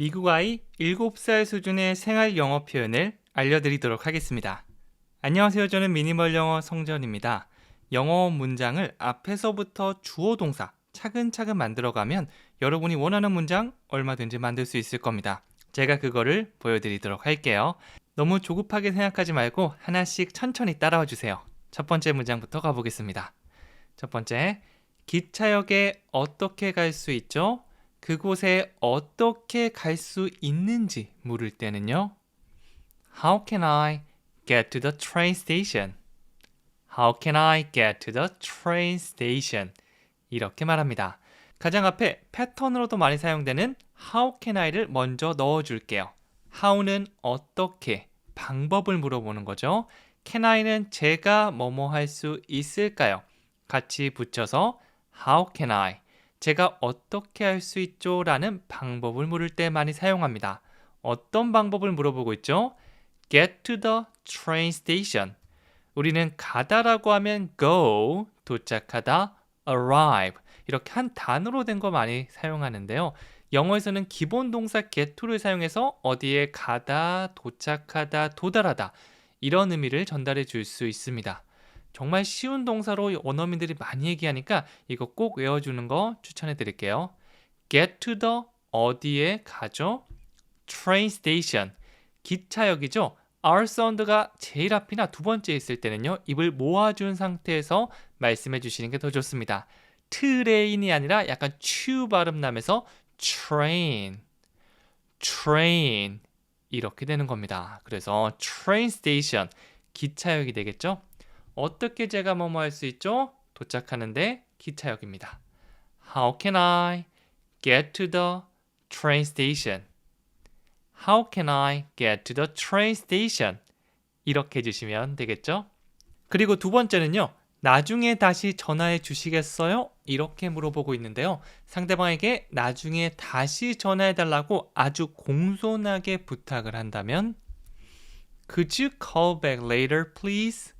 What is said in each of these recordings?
미국 아이 7살 수준의 생활 영어 표현을 알려드리도록 하겠습니다. 안녕하세요. 저는 미니멀 영어 성전입니다. 영어 문장을 앞에서부터 주어 동사 차근차근 만들어가면 여러분이 원하는 문장 얼마든지 만들 수 있을 겁니다. 제가 그거를 보여드리도록 할게요. 너무 조급하게 생각하지 말고 하나씩 천천히 따라와 주세요. 첫 번째 문장부터 가보겠습니다. 첫 번째, 기차역에 어떻게 갈 수 있죠? 그곳에 어떻게 갈 수 있는지 물을 때는요. How can I get to the train station? How can I get to the train station? 이렇게 말합니다. 가장 앞에 패턴으로도 많이 사용되는 how can I를 먼저 넣어 줄게요. how는 어떻게, 방법을 물어보는 거죠. can I는 제가 뭐뭐 할 수 있을까요? 같이 붙여서 how can I, 제가 어떻게 할 수 있죠? 라는 방법을 물을 때 많이 사용합니다. 어떤 방법을 물어보고 있죠? get to the train station. 우리는 가다라고 하면 go, 도착하다, arrive. 이렇게 한 단어로 된 거 많이 사용하는데요. 영어에서는 기본 동사 get to를 사용해서 어디에 가다, 도착하다, 도달하다 이런 의미를 전달해 줄 수 있습니다. 정말 쉬운 동사로 원어민들이 많이 얘기하니까 이거 꼭 외워주는 거 추천해 드릴게요. get to the 어디에 가죠? train station 기차역이죠. R 사운드가 제일 앞이나 두 번째 있을 때는요. 입을 모아준 상태에서 말씀해 주시는 게 더 좋습니다. 트레인이 아니라 약간 추 발음 나면서 train, train 이렇게 되는 겁니다. 그래서 train station 기차역이 되겠죠. 어떻게 제가 뭐뭐 할 수 있죠? 도착하는데 기차역입니다. How can I get to the train station? How can I get to the train station? 이렇게 해주시면 되겠죠? 그리고 두 번째는요. 나중에 다시 전화해 주시겠어요? 이렇게 물어보고 있는데요. 상대방에게 나중에 다시 전화해 달라고 아주 공손하게 부탁을 한다면 Could you call back later, please?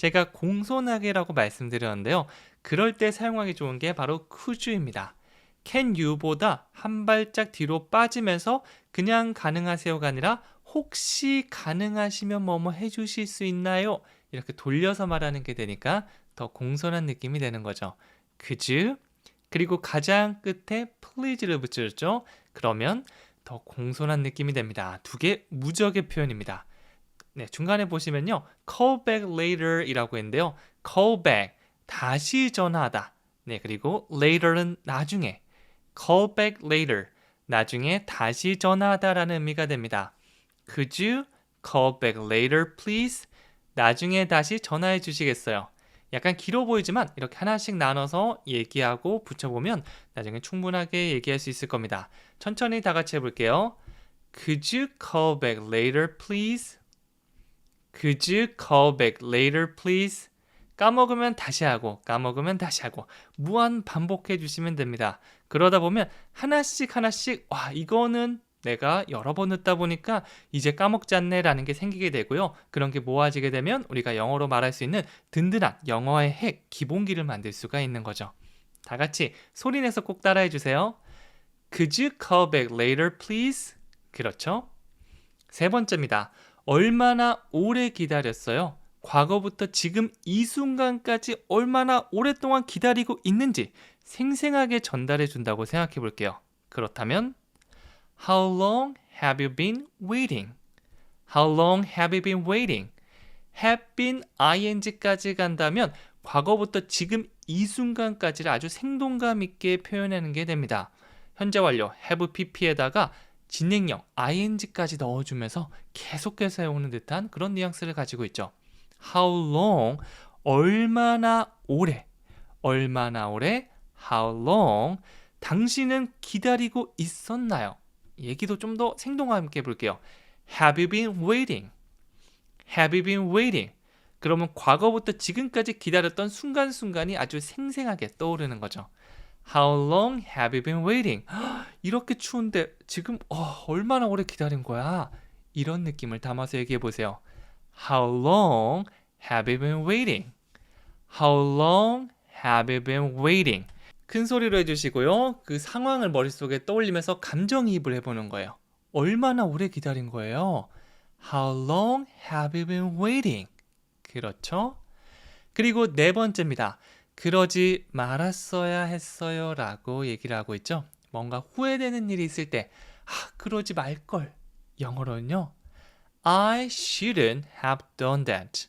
제가 공손하게라고 말씀드렸는데요. 그럴 때 사용하기 좋은 게 바로 could입니다. can you보다 한 발짝 뒤로 빠지면서 그냥 가능하세요가 아니라 혹시 가능하시면 뭐뭐 해주실 수 있나요? 이렇게 돌려서 말하는 게 되니까 더 공손한 느낌이 되는 거죠. you? 그리고 가장 끝에 please를 붙였죠. 그러면 더 공손한 느낌이 됩니다. 두 개 무적의 표현입니다. 네, 중간에 보시면요. call back later 이라고 했는데요. call back, 다시 전화하다. 네, 그리고 later는 나중에. call back later, 나중에 다시 전화하다라는 의미가 됩니다. Could you call back later, please? 나중에 다시 전화해 주시겠어요? 약간 길어 보이지만 이렇게 하나씩 나눠서 얘기하고 붙여보면 나중에 충분하게 얘기할 수 있을 겁니다. 천천히 다 같이 해볼게요. Could you call back later, please? Could you call back later, please? 까먹으면 다시 하고 까먹으면 다시 하고 무한 반복해 주시면 됩니다. 그러다 보면 하나씩 하나씩 와 이거는 내가 여러 번 듣다 보니까 이제 까먹지 않네라는 게 생기게 되고요. 그런 게 모아지게 되면 우리가 영어로 말할 수 있는 든든한 영어의 핵 기본기를 만들 수가 있는 거죠. 다 같이 소리내서 꼭 따라해 주세요. Could you call back later, please? 그렇죠? 세 번째입니다. 얼마나 오래 기다렸어요? 과거부터 지금 이 순간까지 얼마나 오랫동안 기다리고 있는지 생생하게 전달해 준다고 생각해 볼게요. 그렇다면 How long have you been waiting? How long have you been waiting? have been ing까지 간다면 과거부터 지금 이 순간까지를 아주 생동감 있게 표현하는 게 됩니다. 현재 완료 have pp에다가 진행형 ing까지 넣어주면서 계속해서 해오는 듯한 그런 뉘앙스를 가지고 있죠. How long 얼마나 오래 얼마나 오래 How long 당신은 기다리고 있었나요? 얘기도 좀 더 생동감 있게 볼게요. Have you been waiting? Have you been waiting? 그러면 과거부터 지금까지 기다렸던 순간순간이 아주 생생하게 떠오르는 거죠. How long have you been waiting? 이렇게 추운데 지금 어, 얼마나 오래 기다린 거야? 이런 느낌을 담아서 얘기해 보세요. How long have you been waiting? How long have you been waiting? 큰 소리로 해주시고요. 그 상황을 머릿속에 떠올리면서 감정이입을 해보는 거예요. 얼마나 오래 기다린 거예요? How long have you been waiting? 그렇죠? 그리고 네 번째입니다. 그러지 말았어야 했어요 라고 얘기를 하고 있죠. 뭔가 후회되는 일이 있을 때, 아, 그러지 말걸. 영어로는요. I shouldn't have done that.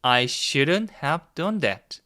I shouldn't have done that.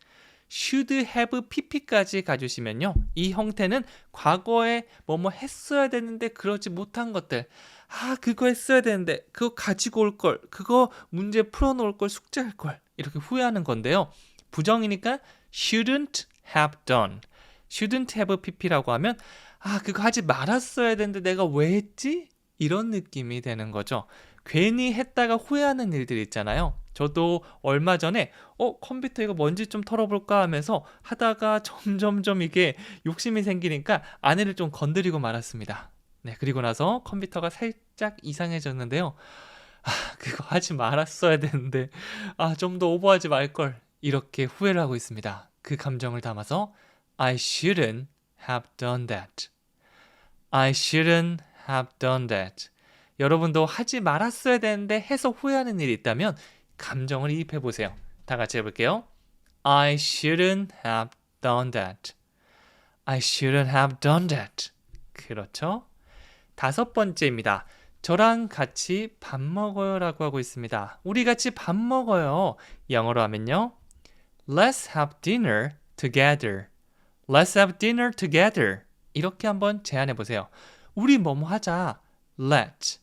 should have pp까지 가주시면요. 이 형태는 과거에 뭐뭐 했어야 되는데 그러지 못한 것들. 아, 그거 했어야 되는데 그거 가지고 올 걸. 그거 문제 풀어 놓을 걸 숙제할 걸. 이렇게 후회하는 건데요. 부정이니까 shouldn't have done. shouldn't have pp라고 하면 아, 그거 하지 말았어야 되는데 내가 왜 했지? 이런 느낌이 되는 거죠. 괜히 했다가 후회하는 일들 있잖아요. 저도 얼마 전에 어 컴퓨터 이거 먼지 좀 털어볼까 하면서 하다가 점점점 이게 욕심이 생기니까 아내를 좀 건드리고 말았습니다. 네 그리고 나서 컴퓨터가 살짝 이상해졌는데요. 아 그거 하지 말았어야 되는데 아 좀 더 오버하지 말걸 이렇게 후회를 하고 있습니다. 그 감정을 담아서 I shouldn't have done that. I shouldn't have done that. 여러분도 하지 말았어야 되는데 해서 후회하는 일이 있다면 감정을 이입해 보세요. 다 같이 해볼게요. I shouldn't have done that. I shouldn't have done that. 그렇죠? 다섯 번째입니다. 저랑 같이 밥 먹어요 라고 하고 있습니다. 우리 같이 밥 먹어요. 영어로 하면요. Let's have dinner together. Let's have dinner together. 이렇게 한번 제안해 보세요. 우리 뭐뭐 하자. Let's.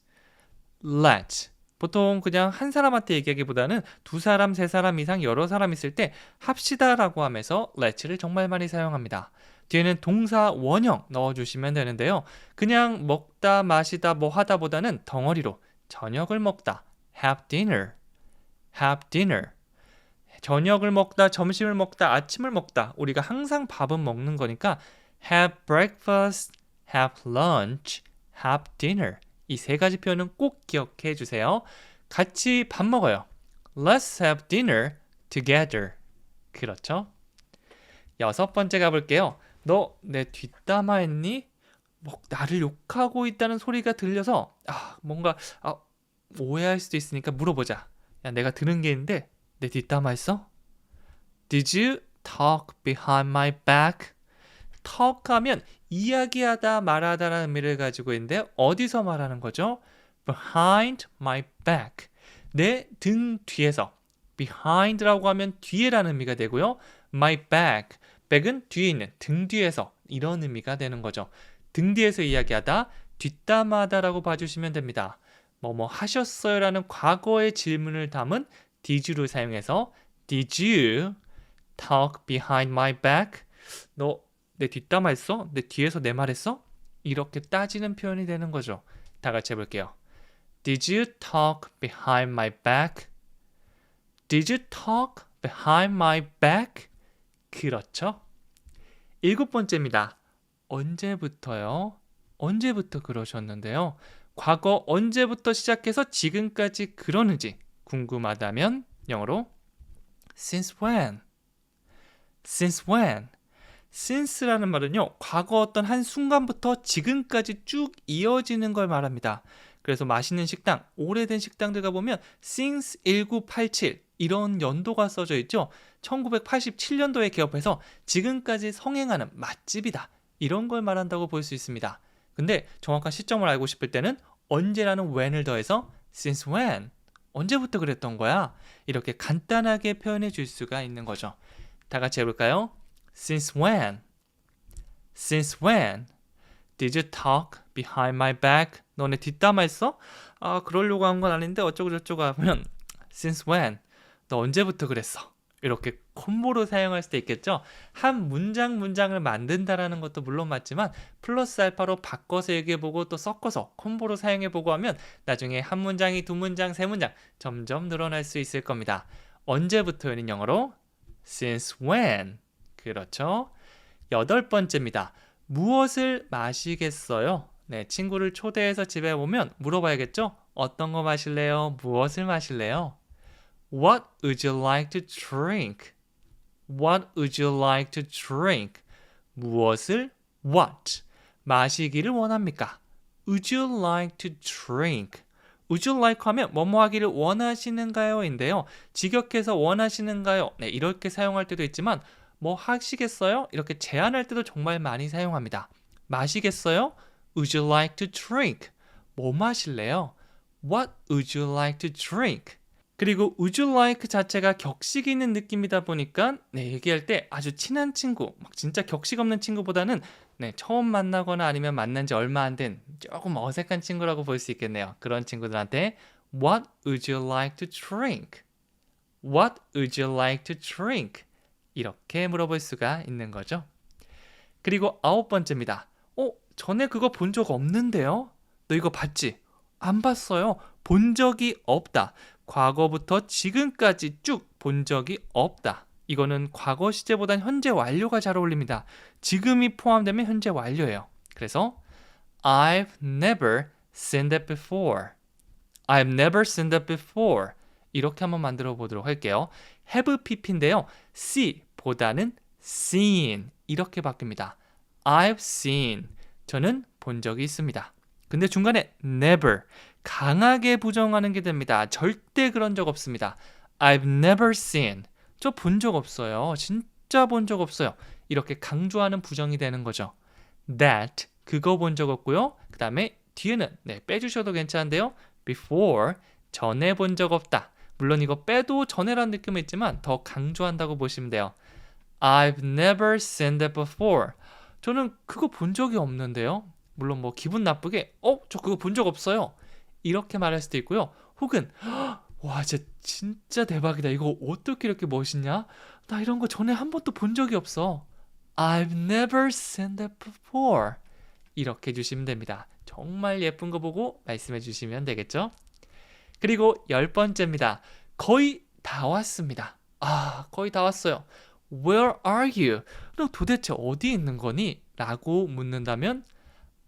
Let's. 보통 그냥 한 사람한테 얘기하기보다는 두 사람, 세 사람 이상 여러 사람 있을 때 합시다라고 하면서 let'를 정말 많이 사용합니다. 뒤에는 동사 원형 넣어주시면 되는데요. 그냥 먹다, 마시다, 뭐 하다 보다는 덩어리로 저녁을 먹다, have dinner, have dinner. 저녁을 먹다, 점심을 먹다, 아침을 먹다. 우리가 항상 밥은 먹는 거니까 have breakfast, have lunch, have dinner. 이 세 가지 표현은 꼭 기억해 주세요. 같이 밥 먹어요. Let's have dinner together. 그렇죠? 여섯 번째 가볼게요. 너 내 뒷담화 했니? 뭐 나를 욕하고 있다는 소리가 들려서 아 뭔가 아, 오해할 수도 있으니까 물어보자. 야 내가 들은 게 있는데 내 뒷담화 했어? Did you talk behind my back? talk 하면 이야기하다 말하다라는 의미를 가지고 있는데 어디서 말하는 거죠? behind my back. 내 등 뒤에서. behind라고 하면 뒤에라는 의미가 되고요. my back. back은 뒤에 있는 등 뒤에서 이런 의미가 되는 거죠. 등 뒤에서 이야기하다 뒷담하다라고 봐주시면 됩니다. 뭐뭐 하셨어요라는 과거의 질문을 담은 did를 사용해서 did you talk behind my back? 너 내 뒷담화 했어? 내 뒤에서 내 말했어? 이렇게 따지는 표현이 되는 거죠. 다 같이 해볼게요. Did you talk behind my back? Did you talk behind my back? 그렇죠. 일곱 번째입니다. 언제부터요? 언제부터 그러셨는데요? 과거 언제부터 시작해서 지금까지 그러는지 궁금하다면 영어로 since when? since when? since라는 말은요, 과거 어떤 한 순간부터 지금까지 쭉 이어지는 걸 말합니다. 그래서 맛있는 식당, 오래된 식당들 가보면 since 1987 이런 연도가 써져 있죠. 1987년도에 개업해서 지금까지 성행하는 맛집이다. 이런 걸 말한다고 볼 수 있습니다. 근데 정확한 시점을 알고 싶을 때는 언제라는 when을 더해서 since when? 언제부터 그랬던 거야? 이렇게 간단하게 표현해 줄 수가 있는 거죠. 다 같이 해볼까요? Since when? Since when? Did you talk behind my back? 너네 뒷담화 했어? 아, 그러려고 한 건 아닌데 어쩌고 저쩌고 하면 Since when? 너 언제부터 그랬어? 이렇게 콤보로 사용할 수도 있겠죠. 한 문장 문장을 만든다라는 것도 물론 맞지만 플러스 알파로 바꿔서 얘기해보고 또 섞어서 콤보로 사용해보고 하면 나중에 한 문장이 두 문장, 세 문장 점점 늘어날 수 있을 겁니다. 언제부터는 영어로 since when 그렇죠. 여덟 번째입니다. 무엇을 마시겠어요? 네, 친구를 초대해서 집에 오면 물어봐야겠죠? 어떤 거 마실래요? 무엇을 마실래요? What would you like to drink? What would you like to drink? 무엇을 what 마시기를 원합니까? Would you like to drink? Would you like 하면 뭐뭐 하기를 원하시는가요?인데요. 직역해서 원하시는가요? 네, 이렇게 사용할 때도 있지만 뭐 하시겠어요? 이렇게 제안할 때도 정말 많이 사용합니다. 마시겠어요? Would you like to drink? 뭐 마실래요? What would you like to drink? 그리고 would you like 자체가 격식 있는 느낌이다 보니까 네, 얘기할 때 아주 친한 친구, 막 진짜 격식 없는 친구보다는 네, 처음 만나거나 아니면 만난 지 얼마 안 된 조금 어색한 친구라고 볼 수 있겠네요. 그런 친구들한테 What would you like to drink? What would you like to drink? 이렇게 물어볼 수가 있는 거죠. 그리고 아홉 번째입니다. 어, 전에 그거 본 적 없는데요? 너 이거 봤지? 안 봤어요. 본 적이 없다. 과거부터 지금까지 쭉 본 적이 없다. 이거는 과거 시제보단 현재 완료가 잘 어울립니다. 지금이 포함되면 현재 완료예요. 그래서 I've never seen that before. I've never seen that before. 이렇게 한번 만들어 보도록 할게요. have pp인데요. see 보다는 seen 이렇게 바뀝니다. I've seen 저는 본 적이 있습니다. 근데 중간에 never 강하게 부정하는 게 됩니다. 절대 그런 적 없습니다. I've never seen 저 본 적 없어요. 진짜 본 적 없어요. 이렇게 강조하는 부정이 되는 거죠. That 그거 본 적 없고요. 그 다음에 뒤에는 네, 빼주셔도 괜찮은데요. Before 전에 본 적 없다. 물론 이거 빼도 전에란 느낌은 있지만 더 강조한다고 보시면 돼요. I've never seen that before. 저는 그거 본 적이 없는데요. 물론 뭐 기분 나쁘게 어? 저 그거 본 적 없어요. 이렇게 말할 수도 있고요. 혹은 와 진짜 진짜 대박이다. 이거 어떻게 이렇게 멋있냐? 나 이런 거 전에 한 번도 본 적이 없어. I've never seen that before. 이렇게 해주시면 됩니다. 정말 예쁜 거 보고 말씀해 주시면 되겠죠? 그리고 열 번째입니다. 거의 다 왔습니다. 아, 거의 다 왔어요. Where are you? 너 도대체 어디 있는 거니? 라고 묻는다면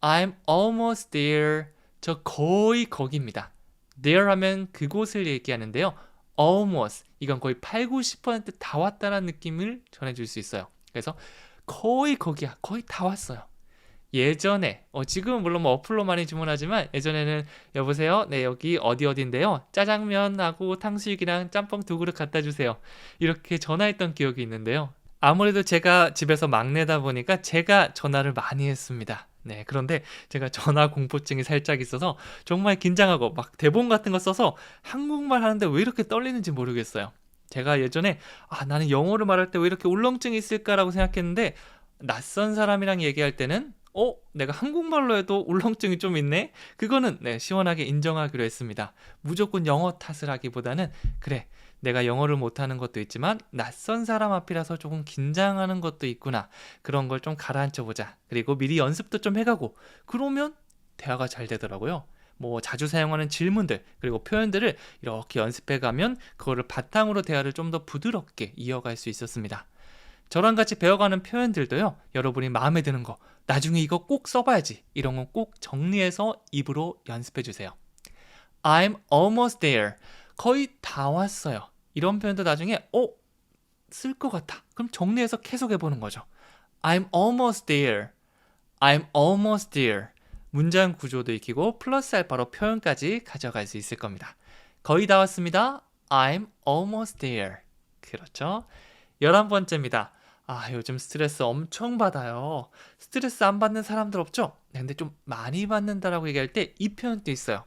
I'm almost there. 저 거의 거기입니다. there 하면 그곳을 얘기하는데요. almost 이건 거의 8, 90%다 왔다는 느낌을 전해줄 수 있어요. 그래서 거의 거기야. 거의 다 왔어요. 예전에 어, 지금은 물론 뭐 어플로 많이 주문하지만 예전에는 여보세요 네 여기 어디 어디인데요 짜장면하고 탕수육이랑 짬뽕 두 그릇 갖다 주세요 이렇게 전화했던 기억이 있는데요 아무래도 제가 집에서 막내다 보니까 제가 전화를 많이 했습니다 네 그런데 제가 전화 공포증이 살짝 있어서 정말 긴장하고 막 대본 같은 거 써서 한국말 하는데 왜 이렇게 떨리는지 모르겠어요 제가 예전에 아 나는 영어를 말할 때 왜 이렇게 울렁증이 있을까라고 생각했는데 낯선 사람이랑 얘기할 때는 어? 내가 한국말로 해도 울렁증이 좀 있네? 그거는 네, 시원하게 인정하기로 했습니다. 무조건 영어 탓을 하기보다는 그래, 내가 영어를 못하는 것도 있지만 낯선 사람 앞이라서 조금 긴장하는 것도 있구나. 그런 걸 좀 가라앉혀 보자. 그리고 미리 연습도 좀 해가고 그러면 대화가 잘 되더라고요. 뭐 자주 사용하는 질문들 그리고 표현들을 이렇게 연습해 가면 그거를 바탕으로 대화를 좀 더 부드럽게 이어갈 수 있었습니다. 저랑 같이 배워가는 표현들도요. 여러분이 마음에 드는 거 나중에 이거 꼭 써봐야지. 이런 건 꼭 정리해서 입으로 연습해 주세요. I'm almost there. 거의 다 왔어요. 이런 표현도 나중에 어? 쓸 것 같아. 그럼 정리해서 계속 해보는 거죠. I'm almost there. I'm almost there. 문장 구조도 익히고 플러스 알파로 표현까지 가져갈 수 있을 겁니다. 거의 다 왔습니다. I'm almost there. 그렇죠. 열한 번째입니다. 아, 요즘 스트레스 엄청 받아요. 스트레스 안 받는 사람들 없죠? 네, 근데 좀 많이 받는다라고 얘기할 때 이 표현도 있어요.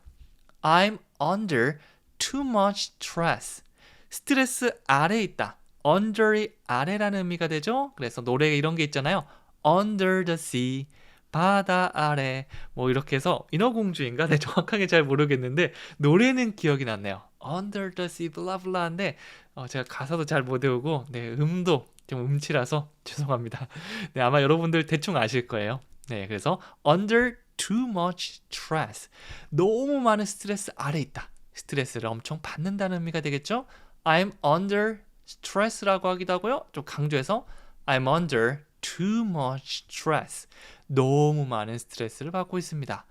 I'm under too much stress. 스트레스 아래 있다. under이 아래라는 의미가 되죠? 그래서 노래에 이런 게 있잖아요. under the sea. 바다 아래 뭐 이렇게 해서 인어공주인가? 네 정확하게 잘 모르겠는데 노래는 기억이 났네요. Under the sea 블라블라인데 어, 제가 가사도 잘 못 외우고 네 음도 좀 음치라서 죄송합니다. 네, 아마 여러분들 대충 아실 거예요. 네, 그래서 under too much stress. 너무 많은 스트레스 아래 있다. 스트레스를 엄청 받는다는 의미가 되겠죠? I'm under stress라고 하기도 하고요. 좀 강조해서 I'm under too much stress. 너무 많은 스트레스를 받고 있습니다.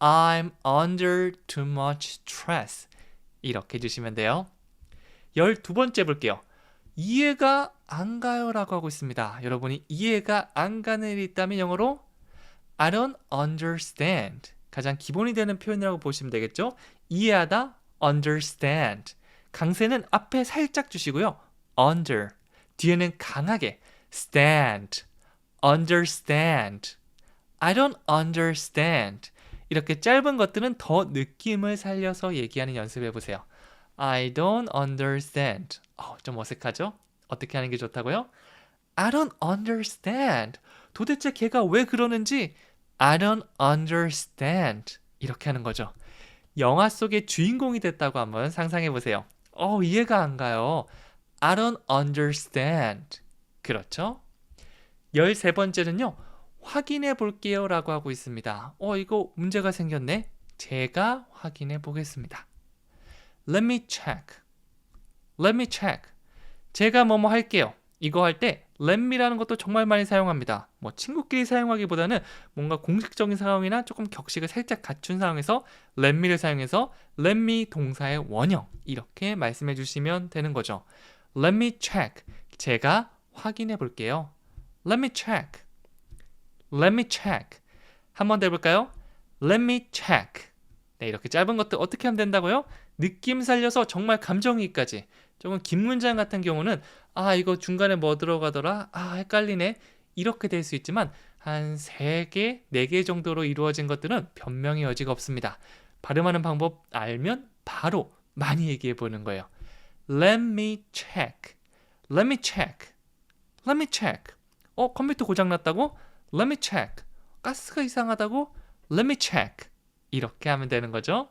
I'm under too much stress. 이렇게 해주시면 돼요. 열두 번째 볼게요. 이해가 안 가요 라고 하고 있습니다. 여러분이 이해가 안 가는 일이 있다면 영어로 I don't understand. 가장 기본이 되는 표현이라고 보시면 되겠죠? 이해하다 understand. 강세는 앞에 살짝 주시고요. under 뒤에는 강하게 stand understand I don't understand 이렇게 짧은 것들은 더 느낌을 살려서 얘기하는 연습해 보세요. I don't understand. 어, 좀 어색하죠? 어떻게 하는 게 좋다고요? I don't understand. 도대체 걔가 왜 그러는지 I don't understand. 이렇게 하는 거죠. 영화 속의 주인공이 됐다고 한번 상상해 보세요. 어, 이해가 안 가요. I don't understand. 그렇죠? 13번째는요. 확인해 볼게요 라고 하고 있습니다. 어, 이거 문제가 생겼네. 제가 확인해 보겠습니다. Let me check. Let me check. 제가 뭐뭐 할게요. 이거 할 때 me라는 것도 정말 많이 사용합니다. 뭐 친구끼리 사용하기보다는 뭔가 공식적인 상황이나 조금 격식을 살짝 갖춘 상황에서 me를 사용해서 me 동사의 원형 이렇게 말씀해 주시면 되는 거죠. Let me check. 제가 확인해 볼게요. Let me check. Let me check. 한 번 더 해볼까요? Let me check. 네, 이렇게 짧은 것들 어떻게 하면 된다고요? 느낌 살려서 정말 감정이입까지. 조금 긴 문장 같은 경우는 아 이거 중간에 뭐 들어가더라? 아 헷갈리네. 이렇게 될 수 있지만 한 3개, 4개 정도로 이루어진 것들은 변명의 여지가 없습니다. 발음하는 방법 알면 바로 많이 얘기해 보는 거예요. Let me check. Let me check. Let me check. 어, 컴퓨터 고장 났다고? Let me check. 가스가 이상하다고? Let me check. 이렇게 하면 되는 거죠.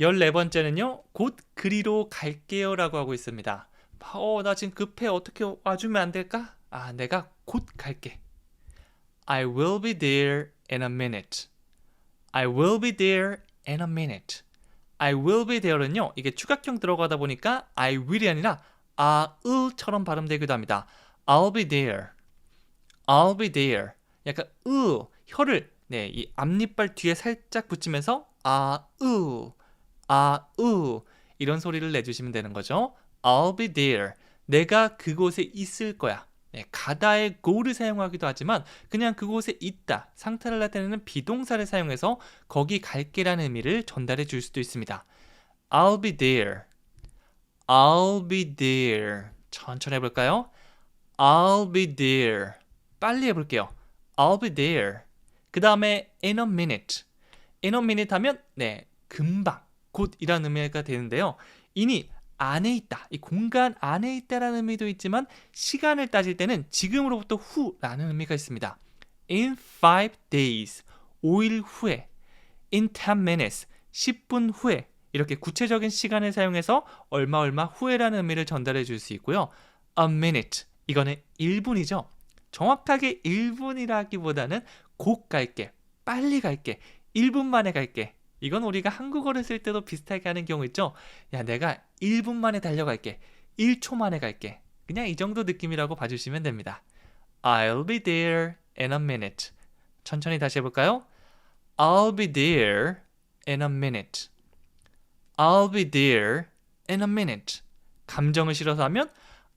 14번째는요. 곧 그리로 갈게요 라고 하고 있습니다. 어, 나 지금 급해. 어떻게 와주면 안 될까? 아, 내가 곧 갈게. I will be there in a minute. I will be there in a minute. I will be there는요. 이게 추각형 들어가다 보니까 I will이 아니라 will처럼 발음되기도 합니다. I'll be there. I'll be there. 약간 으 혀를 네, 이 앞니빨 뒤에 살짝 붙이면서 아, 으, 아, 으 이런 소리를 내주시면 되는 거죠. I'll be there. 내가 그곳에 있을 거야. 네, 가다의 go를 사용하기도 하지만 그냥 그곳에 있다 상태를 나타내는 비동사를 사용해서 거기 갈게라는 의미를 전달해 줄 수도 있습니다. I'll be there. I'll be there. 천천히 해볼까요? I'll be there. 빨리 해볼게요. I'll be there. 그 다음에 in a minute. in a minute 하면 네 금방 곧이라는 의미가 되는데요. in이 안에 있다, 이 공간 안에 있다라는 의미도 있지만 시간을 따질 때는 지금으로부터 후라는 의미가 있습니다. In 5 days, 5일 후에, in 10 minutes, 10분 후에 이렇게 구체적인 시간을 사용해서 얼마 얼마 후에라는 의미를 전달해 줄 수 있고요. A minute, 이거는 1분이죠. 정확하게 1분이라기보다는 곧 갈게, 빨리 갈게, 1분 만에 갈게. 이건 우리가 한국어를 쓸 때도 비슷하게 하는 경우 있죠. 야, 내가 1분 만에 달려갈게. 1초 만에 갈게. 그냥 이 정도 느낌이라고 봐주시면 됩니다. I'll be there in a minute. 천천히 다시 해볼까요? I'll be there in a minute. I'll be there in a minute. 감정을 실어서 하면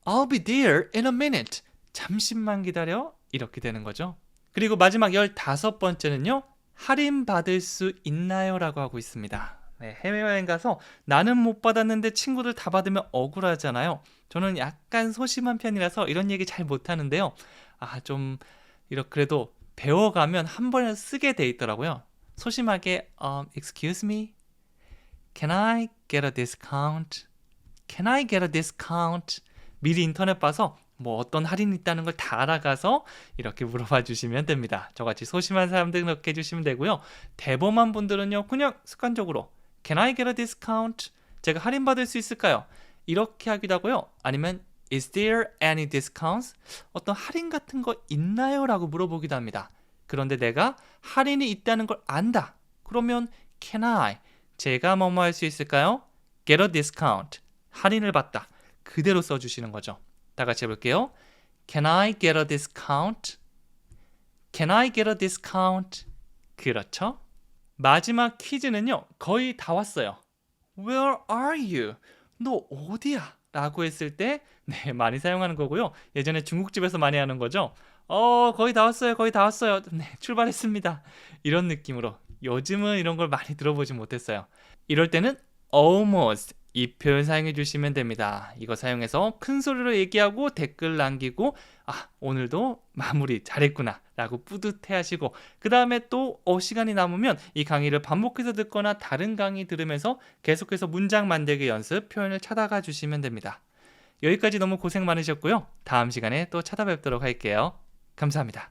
I'll be there in a minute. 잠시만 기다려. 이렇게 되는 거죠. 그리고 마지막 열다섯 번째는요. 할인 받을 수 있나요? 라고 하고 있습니다. 네, 해외여행 가서 나는 못 받았는데 친구들 다 받으면 억울하잖아요. 저는 약간 소심한 편이라서 이런 얘기 잘 못하는데요. 아, 좀, 이렇게 그래도 배워가면 한 번에 쓰게 돼 있더라고요. 소심하게, um, excuse me? Can I get a discount? Can I get a discount? 미리 인터넷 봐서 뭐 어떤 할인이 있다는 걸 다 알아가서 이렇게 물어봐 주시면 됩니다. 저같이 소심한 사람들 그렇게 해주시면 되고요. 대범한 분들은요, 그냥 습관적으로 Can I get a discount? 제가 할인 받을 수 있을까요? 이렇게 하기도 하고요. 아니면 Is there any discounts? 어떤 할인 같은 거 있나요? 라고 물어보기도 합니다. 그런데 내가 할인이 있다는 걸 안다. 그러면 Can I? 제가 뭐뭐 할 수 있을까요? Get a discount. 할인을 받다. 그대로 써주시는 거죠. 다 같이 해볼게요. Can I get a discount? Can I get a discount? 그렇죠? 마지막 퀴즈는요. 거의 다 왔어요. Where are you? 너 어디야? 라고 했을 때 네, 많이 사용하는 거고요. 예전에 중국집에서 많이 하는 거죠. 어, 거의 다 왔어요. 거의 다 왔어요. 네, 출발했습니다. 이런 느낌으로. 요즘은 이런 걸 많이 들어보지 못했어요. 이럴 때는 almost 이 표현 사용해 주시면 됩니다. 이거 사용해서 큰 소리로 얘기하고 댓글 남기고 아, 오늘도 마무리 잘했구나 라고 뿌듯해 하시고 그 다음에 또 어, 시간이 남으면 이 강의를 반복해서 듣거나 다른 강의 들으면서 계속해서 문장 만들기 연습 표현을 찾아가 주시면 됩니다. 여기까지 너무 고생 많으셨고요. 다음 시간에 또 찾아뵙도록 할게요. 감사합니다.